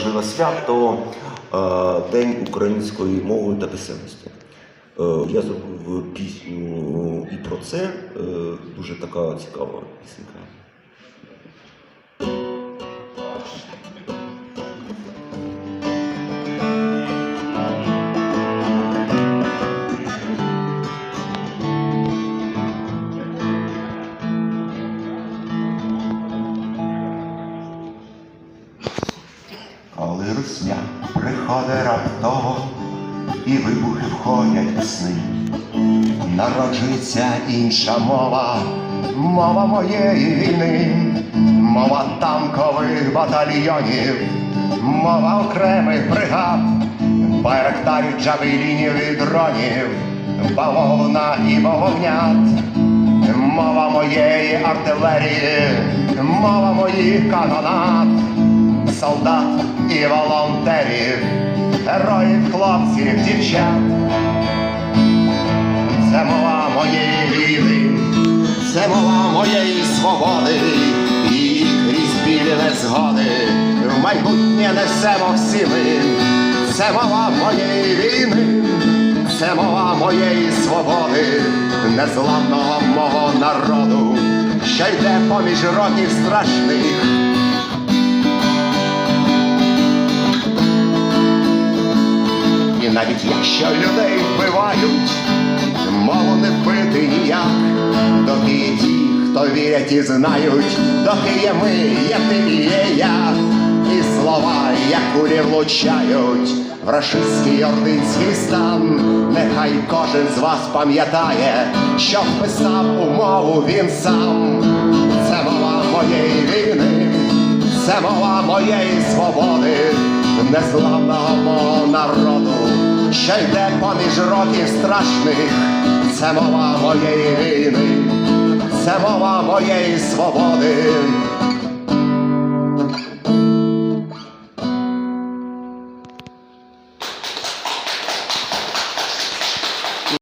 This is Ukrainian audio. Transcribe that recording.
важливе свято е, День української мови та писемності. Е, Я зробив пісню і про це. Е, Дуже така цікава пісенька. Русня приходить раптово, і вибухи входять у сни, народжується інша мова, мова моєї війни, мова танкових батальйонів, мова окремих бригад, байрактарів, джавелінів і дронів, бавовна і бавовнят. Мова моєї артилерії, мова моїх канонат, солдат і волонтерів, героїв, хлопців, дівчат. Це мова моєї війни, це мова моєї свободи, і крізь білі незгоди в майбутнє несемо всі ми. Це мова моєї війни, це мова моєї свободи, незламного мого народу, що йде поміж років страшних. Навіть якщо людей вбивають, мову не вбити ніяк, доки є ті, хто вірять і знають, доки є ми, є ти і є я, і слова, як кулі влучають в рашистський ординський стан, нехай кожен з вас пам'ятає, що вписав у мову він сам. Це мова моєї війни, це мова моєї свободи, незламного народу, що йде поміж років страшних, це мова моєї війни, це мова моєї свободи,